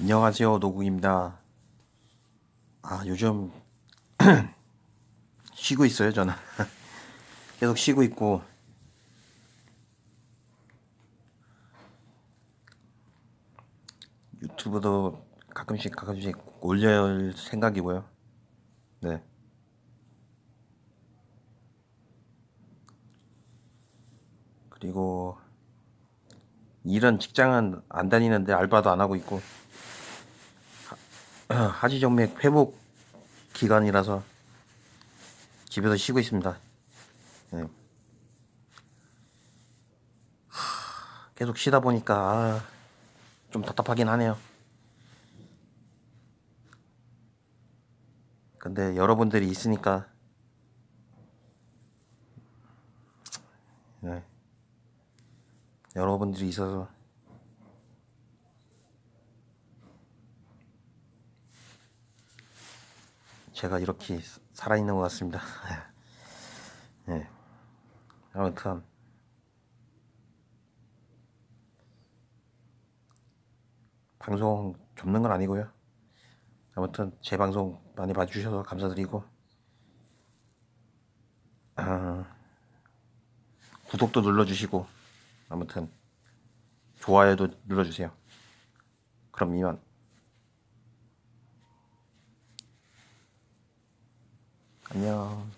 안녕하세요 노국입니다. 아 요즘 쉬고 있어요 저는 계속 쉬고 있고 유튜브도 가끔씩 가끔씩 올릴 생각이고요. 네. 그리고 일은 직장은 안 다니는데 알바도 안 하고 있고 하지정맥 회복 기간이라서 집에서 쉬고 있습니다. 네. 하, 계속 쉬다 보니까 아, 좀 답답하긴 하네요. 근데 여러분들이 있으니까 네. 여러분들이 있어서 제가 이렇게 살아있는 것 같습니다. 네. 아무튼 방송 접는 건 아니고요. 아무튼 제 방송 많이 봐주셔서 감사드리고 아, 구독도 눌러주시고 아무튼 좋아요도 눌러주세요. 그럼 이만 안녕.